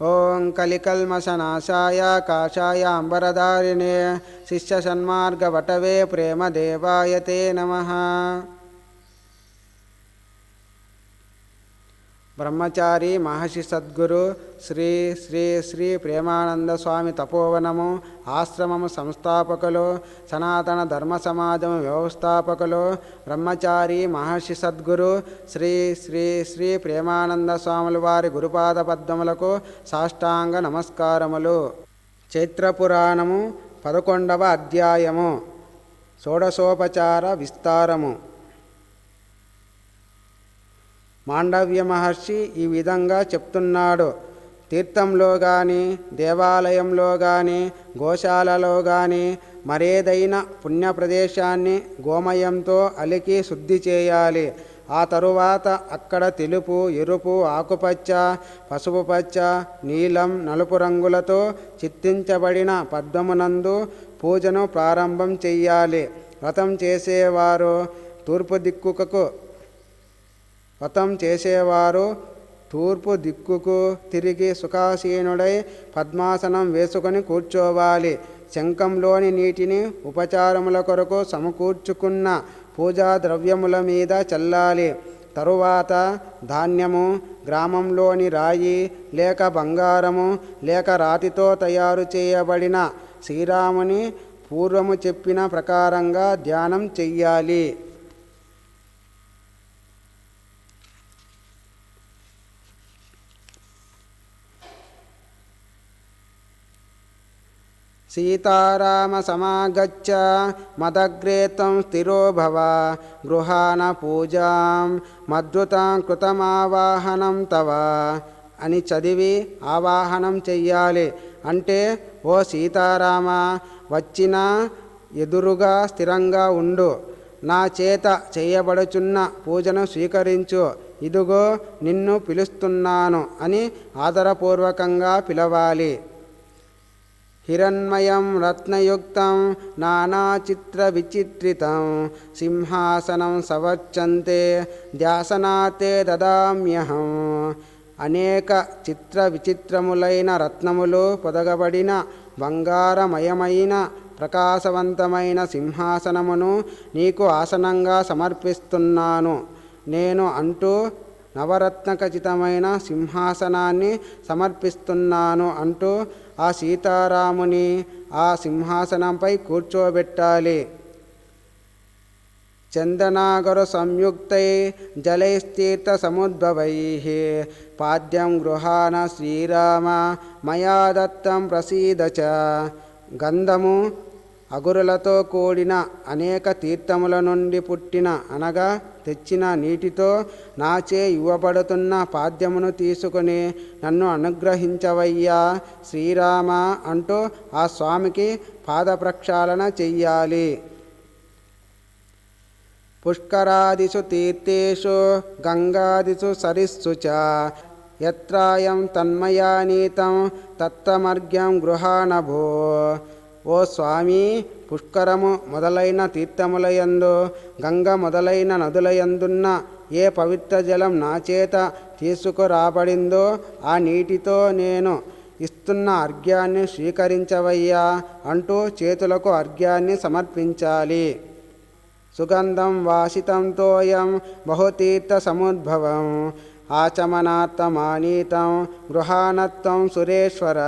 ఓం కలికల్మశనాశాయ కాషాయ అంబరధారిణే శిష్యసన్మార్గవటవే ప్రేమదేవాయ తే నమ బ్రహ్మచారి మహర్షి సద్గురు శ్రీ శ్రీ శ్రీ ప్రేమానంద స్వామి తపోవనము ఆశ్రమము సంస్థాపకులు సనాతన ధర్మ సమాజం వ్యవస్థాపకులు బ్రహ్మచారి మహర్షి సద్గురు శ్రీ శ్రీ శ్రీ ప్రేమానంద స్వాముల వారి గురుపాద పద్మములకు సాష్టాంగ నమస్కారములు. చైత్రపురాణము పదకొండవ అధ్యాయము. షోడశోపచార విస్తారము. మాండవ్య మహర్షి ఈ విధంగా చెప్తున్నాడు. తీర్థంలో కానీ దేవాలయంలో కానీ గోశాలలో కానీ మరేదైనా పుణ్య ప్రదేశాన్ని గోమయంతో అలికి శుద్ధి చేయాలి. ఆ తరువాత అక్కడ తెలుపు ఎరుపు ఆకుపచ్చ పసుపు పచ్చ నీలం నలుపు రంగులతో చిత్తించబడిన పద్మమునందు పూజను ప్రారంభం చెయ్యాలి. వ్రతం చేసేవారు తూర్పు దిక్కుకు వ్రతం చేసేవారు తూర్పు దిక్కుకు తిరిగి సుఖాసీనుడై పద్మాసనం వేసుకొని కూర్చోవాలి. శంఖంలోని నీటిని ఉపచారముల కొరకు సమకూర్చుకున్న పూజా ద్రవ్యముల మీద చల్లాలి. తరువాత ధాన్యము గ్రామంలోని రాయి లేక బంగారము లేక రాతితో తయారు చేయబడిన శ్రీరాముని పూర్వము చెప్పిన ప్రకారంగా ధ్యానం చెయ్యాలి. సీతారామసమాగచ్చ మదగ్రే త్వం స్థిరోభవ గృహాన పూజాం మద్రుతాం కృతమావాహనం తవ అని చదివి ఆవాహనం చెయ్యాలి. అంటే ఓ సీతారామ వచ్చిన ఎదురుగా స్థిరంగా ఉండు. నా చేత చేయబడుచున్న పూజను స్వీకరించు. ఇదిగో నిన్ను పిలుస్తున్నాను అని ఆదరపూర్వకంగా పిలవాలి. హిరణ్మయం రత్నయుక్తం నానాచిత్రవిచిత్రితం సింహాసనం సవర్చంతే ధ్యాసనాతే దదామ్యహం అనేక చిత్ర విచిత్రములైన రత్నములు పొదగబడిన బంగారమయమైన ప్రకాశవంతమైన సింహాసనమును నీకు ఆసనంగా సమర్పిస్తున్నాను। నేను అంటూ నవరత్నఖచితమైన సింహాసనాన్ని సమర్పిస్తున్నాను అంటూ ఆ సీతారాముని ఆ సింహాసనంపై కూర్చోబెట్టాలి. చందనాగరు సంయుక్తై జలైస్తీర్థ సముద్భవై పాద్యం గృహాన శ్రీరామ మయా దత్తం ప్రసీద చ. గంధము అగురులతో కూడిన అనేక తీర్థముల నుండి పుట్టిన అనగా తెచ్చిన నీటితో నాచే ఇవ్వబడుతున్న పాద్యమును తీసుకుని నన్ను అనుగ్రహించవయ్యా శ్రీరామ అంటూ ఆ స్వామికి పాద ప్రక్షాళన చెయ్యాలి. పుష్కరాదిషు తీర్థేషు గంగాదిషు సరిస్సు చ. యత్రాయం తన్మయానీతం తత్తమర్ఘ్యం గృహాణభో ఓ స్వామి పుష్కరము మొదలైన తీర్థములయందు గంగ మొదలైన నదులయందున్న ఏ పవిత్ర జలం నా చేత తీసుకురాబడిందో ఆ నీటితో నేను ఇస్తున్న అర్ఘ్యాన్ని స్వీకరించవయ్యా అంటూ చేతులకు అర్ఘ్యాన్ని సమర్పించాలి. సుగంధం వాసితంతోయం బహుతీర్థ సముద్భవం ఆచమనార్థమానీతం గృహానత్వం సురేశ్వర.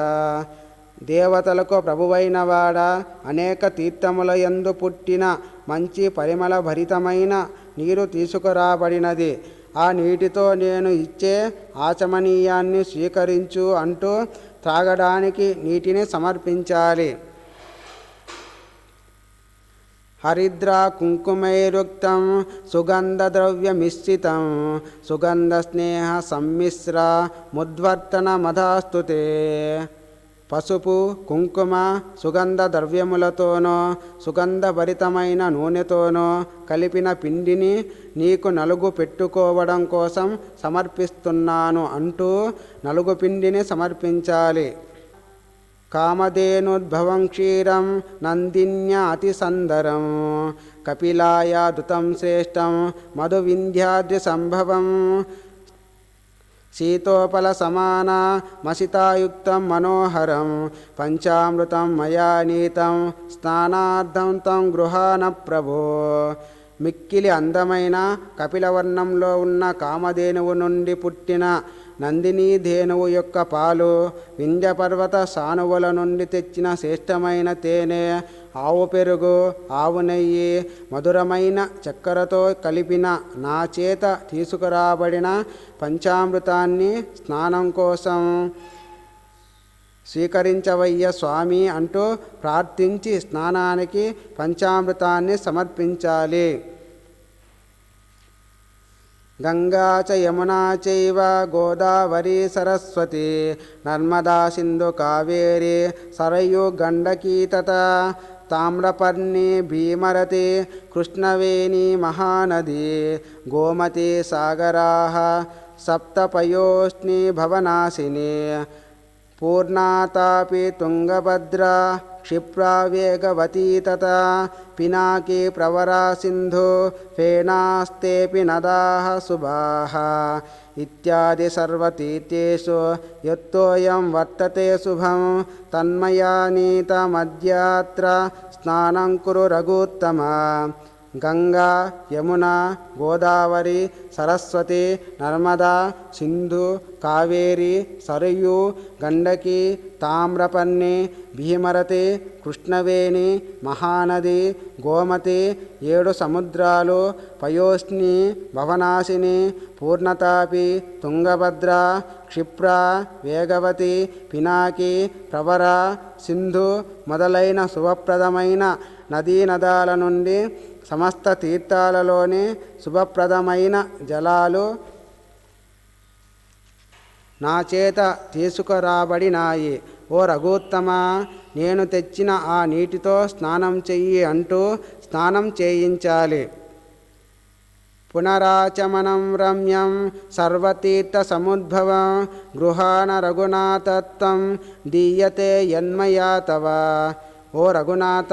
దేవతలకు ప్రభువైనవాడ అనేక తీర్థముల యందు పుట్టిన మంచి పరిమళ భరితమైన నీరు తీసుకురాబడినది. ఆ నీటితో నేను ఇచ్చే ఆచమనీయాన్ని స్వీకరించు అంటూ త్రాగడానికి నీటిని సమర్పించాలి. హరిద్ర కుంకుమైరుక్తం సుగంధద్రవ్యమిశ్రితం సుగంధస్నేహ సమ్మిశ్ర ముద్వర్తన మధాస్తుతే పసుపు కుంకుమ సుగంధ ద్రవ్యములతోనో సుగంధభరితమైన నూనెతోనో కలిపిన పిండిని నీకు నలుగు పెట్టుకోవడం కోసం సమర్పిస్తున్నాను అంటూ నలుగు పిండిని సమర్పించాలి. కామధేనుద్భవం క్షీరం నందిన్య అతిసందరం కపిలాయ దుతం శ్రేష్టం మధువింధ్యాద్రి సంభవం శీతోపల సమాన మసితాయుక్తం మనోహరం పంచామృతం మయా నీతం స్నానార్థం తం గృహాన ప్రభో మిక్కిలి అందమైన కపిలవర్ణంలో ఉన్న కామధేనువు నుండి పుట్టిన నందినీ ధేనువు యొక్క పాలు వింధ్యపర్వత సానువుల నుండి తెచ్చిన శ్రేష్టమైన తేనె ఆవు పెరుగు ఆవు నెయ్యి మధురమైన చక్కెరతో కలిపిన నా చేత తీసుకురాబడిన పంచామృతాన్ని స్నానం కోసం స్వీకరించవయ్య స్వామి అంటూ ప్రార్థించి స్నానానికి పంచామృతాన్ని సమర్పించాలి. గంగా చ యమునా చైవ గోదావరి సరస్వతి నర్మదా సింధు కావేరి సరయు గండకీ తత తామ్రపర్ణి భీమరతి కృష్ణవేణి మహానది గోమతి సాగరా సప్తపయోష్ణి భవనాశిని పూర్ణాతాపి తుంగభద్రా క్షిప్రా వేగవతీ తత పినాకి ప్రవరా సింధు ఫేనాస్తేపి నదాः శుభాः ఇత్యాది సర్వతీర్థేషు యత్తోయం వర్తతే శుభం తన్మయా నీతమద్యాత్ర స్నానం కురు రఘుత్తమ గంగా యమున గోదావరి సరస్వతి నర్మదా సింధు కావేరి సరయు గండకి తామ్రపర్ణి భీమరతి కృష్ణవేణి మహానది గోమతి ఏడు సముద్రాలు పయోష్ణి భవనాశిని పూర్ణతాపి తుంగభద్ర క్షిప్ర వేగవతి పినాకి ప్రవర సింధు మొదలైన శుభప్రదమైన నదీనదాల నుండి సమస్త తీర్థాలలోని శుభప్రదమైన జలాలు నా చేత తీసుకురాబడినాయి. ఓ రఘుత్తమ నేను తెచ్చిన ఆ నీటితో స్నానం చెయ్యి అంటూ స్నానం చేయించాలి. పునరాచమనం రమ్యం సర్వతీర్థ సముద్భవం గృహాన రఘునాథత్వం దీయతే యన్మయా తవ. ఓ రఘునాథ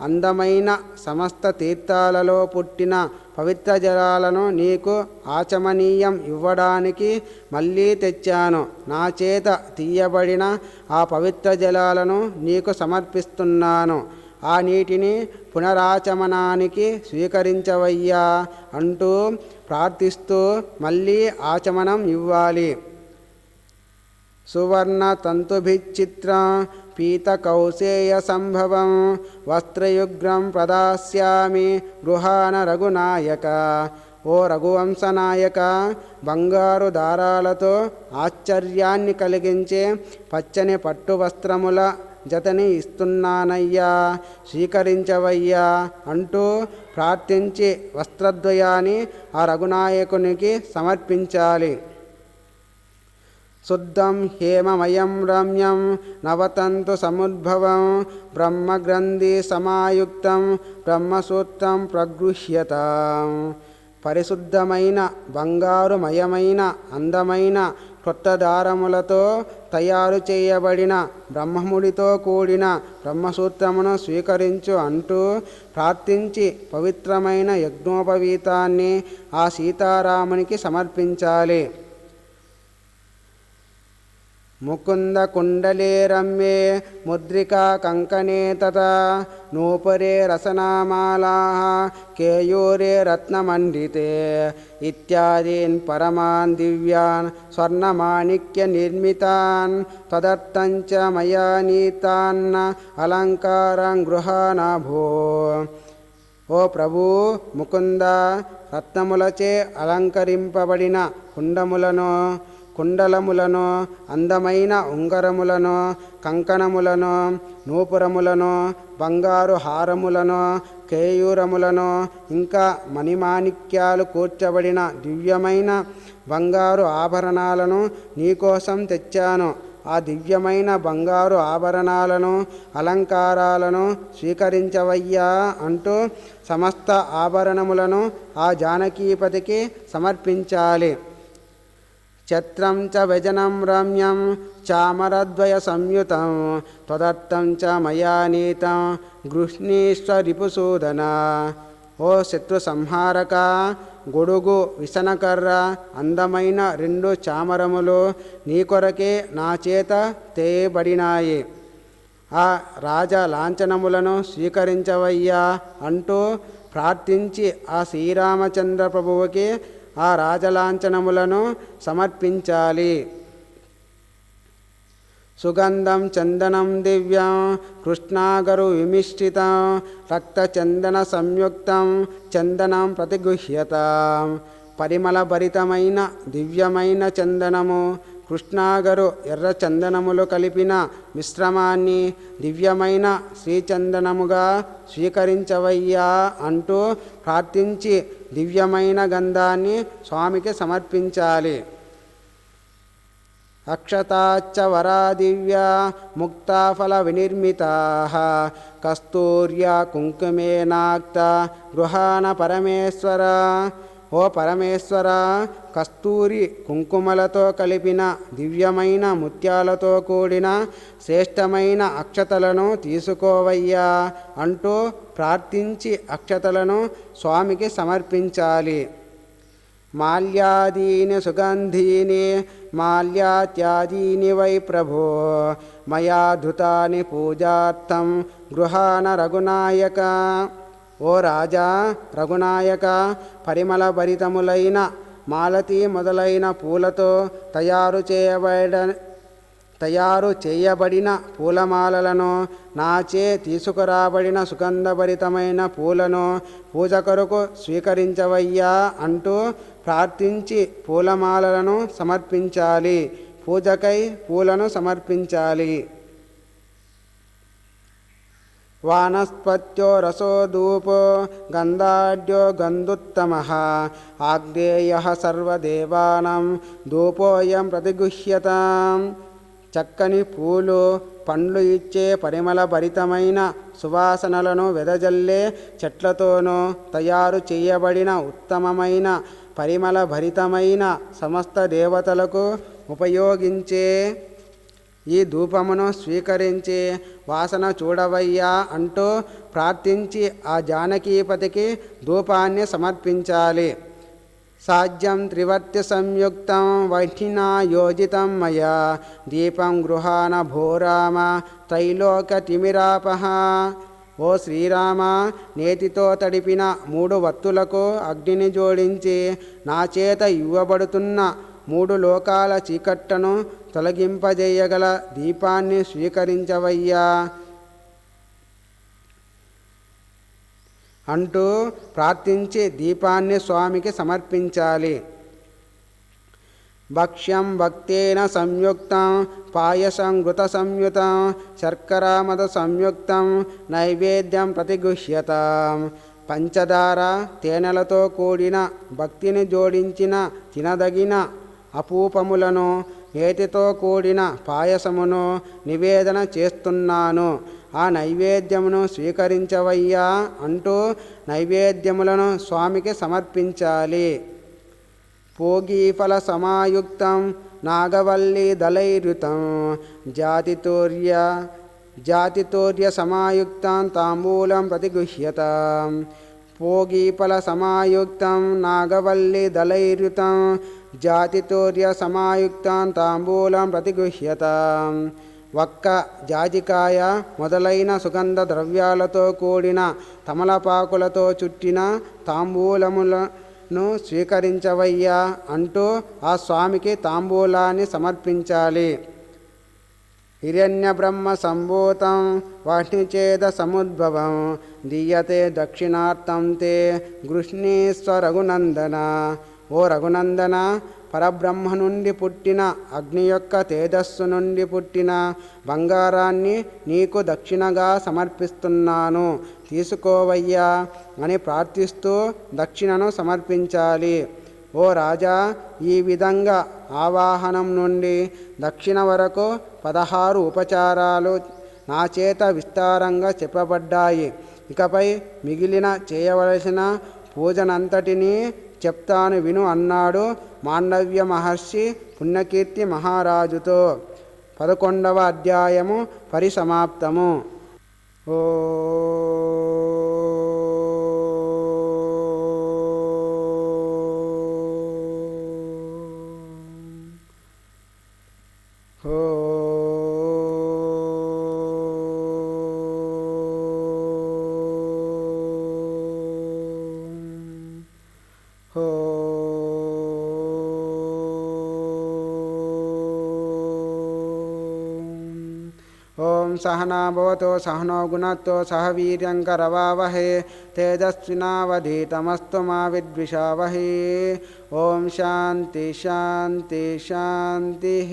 అందమైన సమస్త తీర్థాలలో పుట్టిన పవిత్ర జలాలను నీకు ఆచమనీయం ఇవ్వడానికి మళ్ళీ తెచ్చాను. నా చేత తీయబడిన ఆ పవిత్ర జలాలను నీకు సమర్పిస్తున్నాను. ఆ నీటిని పునరాచమనానికి స్వీకరించవయ్యా అంటూ ప్రార్థిస్తూ మళ్ళీ ఆచమనం ఇవ్వాలి. సువర్ణ తంతుభిచిత్రం పీతకౌశేయ సంభవం వస్త్రయుగ్రం ప్రదాస్యామి గృహాన రఘునాయక ఓ రఘువంశనాయక బంగారు దారాలతో ఆశ్చర్యాన్ని కలిగించే పచ్చని పట్టు వస్త్రముల జతని ఇస్తున్నానయ్యా స్వీకరించవయ్యా అంటూ ప్రార్థించి వస్త్రద్వయాన్ని ఆ రఘునాయకునికి సమర్పించాలి. శుద్ధం హేమమయం రమ్యం నవతంతు సముద్భవం బ్రహ్మగ్రంథి సమాయుక్తం బ్రహ్మసూత్రం ప్రగృహ్యత. పరిశుద్ధమైన బంగారుమయమైన అందమైన కొత్త దారములతో తయారు చేయబడిన బ్రహ్మముడితో కూడిన బ్రహ్మసూత్రమును స్వీకరించు అంటూ ప్రార్థించి పవిత్రమైన యజ్ఞోపవీతాన్ని ఆ సీతారామునికి సమర్పించాలి. ముకుంద కుండలే రమ్యే ముద్రికా కంకణే తథా నూపరే రసనామాలా కేయూరే రత్నమండితే ఇత్యాదీన్ పరమాన్ దివ్యాన్ స్వర్ణమాణిక్య నిర్మితాన్ తదర్థంచ మయా నీతాన్న అలంకారం గృహాన భో ఓ ప్రభు ముకుంద రత్నములచే అలంకరింపబడిన కుండములను కుండలములను అందమైన ఉంగరములను కంకణములను నూపురములను బంగారు హారములను కేయూరములను ఇంకా మణిమాణిక్యాలు కూర్చబడిన దివ్యమైన బంగారు ఆభరణాలను నీకోసం తెచ్చాను. ఆ దివ్యమైన బంగారు ఆభరణాలను అలంకారాలను స్వీకరించవయ్యా అంటూ సమస్త ఆభరణములను ఆ జానకీపతికి సమర్పించాలి. ఛత్రం చ వ్యజనం రమ్యం చామరద్వయ సంయుతం త్వదర్థం చ మయా నీతం రిపుసూదన. ఓ శత్రు సంహారక గొడుగు విసనకర్ర అందమైన రెండు చామరములు నీ కొరకే నా చేత తేయబడినాయి. ఆ రాజ లాంఛనములను స్వీకరించవయ్యా అంటూ ప్రార్థించి ఆ శ్రీరామచంద్ర ప్రభువుకి ఆ రాజలాంఛనములను సమర్పించాలి. సుగంధం చందనం దివ్యం కృష్ణాగరు విమిష్టితం రక్తచందన సంయుక్తం చందనం ప్రతిగుహ్యత. పరిమళభరితమైన దివ్యమైన చందనము కృష్ణాగరు ఎర్ర చందనములు కలిపిన మిశ్రమాన్ని దివ్యమైన శ్రీచందనముగా స్వీకరించవయ్యా అంటూ ప్రార్థించి దివ్యమైన గంధాన్ని స్వామికి సమర్పించాలి. అక్షతాచ్చ వరా దివ్య ముక్తాఫల వినిర్మితా కస్తూర్య కుంకుమేనాక్త గృహాన పరమేశ్వర ఓ పరమేశ్వర కస్తూరి కుంకుమలతో కలిపిన దివ్యమైన ముత్యాలతో కూడిన శ్రేష్టమైన అక్షతలను తీసుకోవయ్యా అంటూ ప్రార్థించి అక్షతలను స్వామికి సమర్పించాలి. మాల్యాదీని సుగంధీని మాల్యాత్యాదీని వై ప్రభో మయా ధృతాని పూజార్థం గృహాన రఘునాయక. ఓ రాజా రఘునాయక పరిమళభరితములైన మాలతి మొదలైన పూలతో తయారు చేయబడ తయారు చేయబడిన పూలమాలలను నాచే తీసుకురాబడిన సుగంధభరితమైన పూలను పూజ కొరకు స్వీకరించవయ్యా అంటూ ప్రార్థించి పూలమాలలను సమర్పించాలి. పూజకై పూలను సమర్పించాలి. వానస్పత్యో రసో ధూపో గంధాఢ్యో గంధుత్తమ ఆగ్నేయ సర్వదేవానం ధూపోయం ప్రతిగుహ్యతాం చక్కని పూలు పండ్లు ఇచ్చే పరిమళ భరితమైన సువాసనలను వెదజల్లే చెట్లతోనూ తయారు చేయబడిన ఉత్తమమైన పరిమళ భరితమైన సమస్త దేవతలకు ఉపయోగించే ఈ ధూపమును స్వీకరించి వాసన చూడవయ్యా అంటూ ప్రార్థించి ఆ జానకీపతికి ధూపాన్ని సమర్పించాలి. సాధ్యం త్రివర్తి సంయుక్తం వహ్నినా యోజితం మయా దీపం గృహాన భూరామ త్రైలోకతిమిరాపహ ఓ శ్రీరామ నేతితో తడిపిన మూడు వత్తులకు అగ్నిని జోడించి నా చేత ఇవ్వబడుతున్న మూడు లోకాల చీకట్టను తొలగింపజేయగల దీపాన్ని స్వీకరించవయ్యా. అంటూ ప్రార్థించి దీపాన్ని స్వామికి సమర్పించాలి. భక్ష్యం భక్తేన సంయుక్తం పాయసం ఘృత సంయుతం శర్కరామద సంయుక్తం నైవేద్యం ప్రతిగుహ్యతాం. పంచదార తేనెలతో కూడిన భక్తిని జోడించిన తినదగిన అపూపములను వేతితో కూడిన పాయసమును నివేదన చేస్తున్నాను. ఆ నైవేద్యమును స్వీకరించవయ్యా అంటూ నైవేద్యములను స్వామికి సమర్పించాలి. పోగీఫల సమాయుక్తం నాగవల్లి దళైరుతం జాతితూర్య జాతితూర్య సమాయుక్తం తాంబూలం ప్రతిగుహ్యతాం. పోగీఫల సమాయుక్తం నాగవల్లి దళైరుతం జాతితూర్య సమాయుక్తం తాంబూలం ప్రతిగృహ్యత. వక్క జాజికాయ మొదలైన సుగంధ ద్రవ్యాలతో కూడిన తమలపాకులతో చుట్టిన తాంబూలములను స్వీకరించవయ్యా అంటూ ఆ స్వామికి తాంబూలాన్ని సమర్పించాలి. హిరణ్య బ్రహ్మ సంభూతం వాష్ణిచేద సముద్భవం దీయతే దక్షిణార్థం తే గృష్ణీశ్వరఘునందన ఓ రఘునందన పరబ్రహ్మ నుండి పుట్టిన అగ్ని యొక్క తేజస్సు నుండి పుట్టిన బంగారాన్ని నీకు దక్షిణగా సమర్పిస్తున్నాను. తీసుకోవయ్యా అని ప్రార్థిస్తూ దక్షిణను సమర్పించాలి. ఓ రాజా ఈ విధంగా ఆవాహనం నుండి దక్షిణ వరకు పదహారు ఉపచారాలు నా చేత విస్తారంగా చెప్పబడ్డాయి. ఇకపై మిగిలిన చేయవలసిన పూజనంతటినీ చెప్తాను విను అన్నాడు మాండవ్య మహర్షి పుణ్యకీర్తి మహారాజుతో. పదకొండవ అధ్యాయము పరిసమాప్తము. ఓ ॐ सहना भवतो सहनो गुणत्तो सह वीर्यङ्करवावहे तेजस्विनावधीतमस्तु मा विद्विषावहे। ॐ शान्ति शान्तिः।